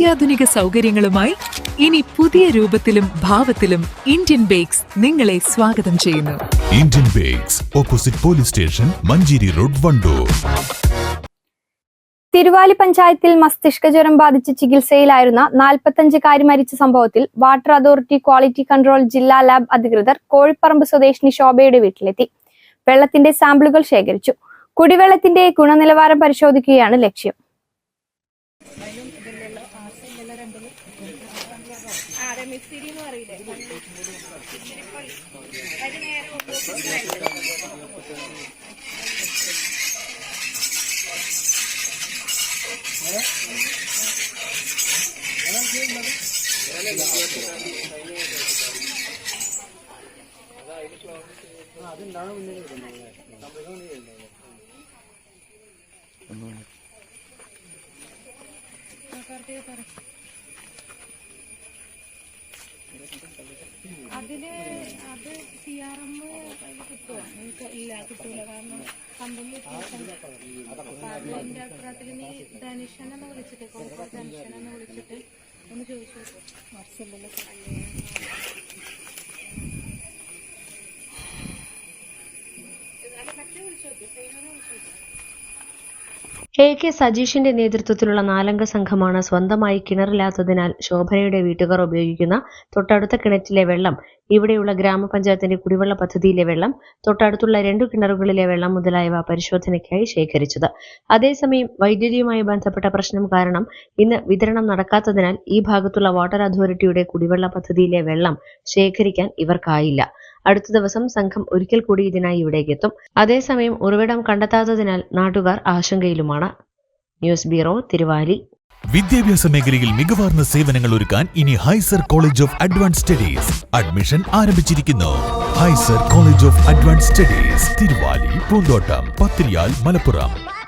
അത്യാധുനിക സൗകര്യങ്ങളുമായി ഇനി പുതിയ രൂപത്തിലും ഭാവത്തിലും ഇന്ത്യൻ ബേക്സ് നിങ്ങളെ സ്വാഗതം ചെയ്യുന്നു. Indian bakes opposite police station Manjeri road Wandoor. Thiruvali പഞ്ചായത്തിൽ മസ്തിഷ്ക ജ്വരം ബാധിച്ച് ചികിത്സയിലായിരുന്ന നാൽപ്പത്തഞ്ചുകാരി മരിച്ച സംഭവത്തിൽ വാട്ടർ അതോറിറ്റി ക്വാളിറ്റി കൺട്രോൾ ജില്ലാ ലാബ് അധികൃതർ കോഴിപ്പറമ്പ് സ്വദേശിനി ശോഭയുടെ വീട്ടിലെത്തി. വെള്ളത്തിന്റെ സാമ്പിളുകൾ ശേഖരിച്ചു. കുടിവെള്ളത്തിന്റെ ഗുണനിലവാരം പരിശോധിക്കുകയാണ് ലക്ഷ്യം. ഇതിലും ഇതിലുള്ള ആ സൈഡിലുള്ള രണ്ടിലും ആ അതെ മിസ്തിരി എന്ന് പറയില്ലേ? മിസ്തിരിപ്പള്ളി അതിന് നേരെ അതുണ്ടാവും അതിൽ അത് സി ആർ എം കിട്ടുമോ നിങ്ങൾക്ക് ഇല്ല കിട്ടൂല. കാരണം കമ്പനി എന്റെ അഭിപ്രായത്തിൽ നീ ധനുഷനെന്ന് വിളിച്ചിട്ട് കോഴിക്കോട് ധനുഷനെന്ന് വിളിച്ചിട്ട് ഒന്ന് ചോദിച്ചു വർഷമില്ലല്ലോ എ കെ സജീഷിന്റെ നേതൃത്വത്തിലുള്ള നാലംഗ സംഘമാണ് സ്വന്തമായി കിണറില്ലാത്തതിനാൽ ശോഭനയുടെ വീട്ടുകാർ ഉപയോഗിക്കുന്ന തൊട്ടടുത്ത കിണറ്റിലെ വെള്ളം ഇവിടെയുള്ള ഗ്രാമപഞ്ചായത്തിന്റെ കുടിവെള്ള പദ്ധതിയിലെ വെള്ളം തൊട്ടടുത്തുള്ള രണ്ടു കിണറുകളിലെ വെള്ളം മുതലായവ പരിശോധനയ്ക്കായി ശേഖരിച്ചത്. അതേസമയം വൈദ്യുതിയുമായി ബന്ധപ്പെട്ട പ്രശ്നം കാരണം ഇന്ന് വിതരണം നടക്കാത്തതിനാൽ ഈ ഭാഗത്തുള്ള വാട്ടർ അതോറിറ്റിയുടെ കുടിവെള്ള പദ്ധതിയിലെ വെള്ളം ശേഖരിക്കാൻ ഇവർക്കായില്ല. അടുത്ത ദിവസം സംഘം ഒരിക്കൽ കൂടി ഇതിനായി ഇവിടേക്കെത്തും അതേസമയം ഉറവിടം കണ്ടെത്താത്തതിനാൽ നാട്ടുകാർ ആശങ്കയിലുമാണ്. News bureau Thiruvali. വിദ്യാഭ്യാസ മേഖലയിൽ മികവാർന്ന സേവനങ്ങൾ ഒരുക്കാൻ ഇനി Hyzer college of advance studies admission ആരംഭിച്ചിരിക്കുന്നു. Hyzer college of advance studies Thiruvali Poonthottam Pathiriyal Malappuram.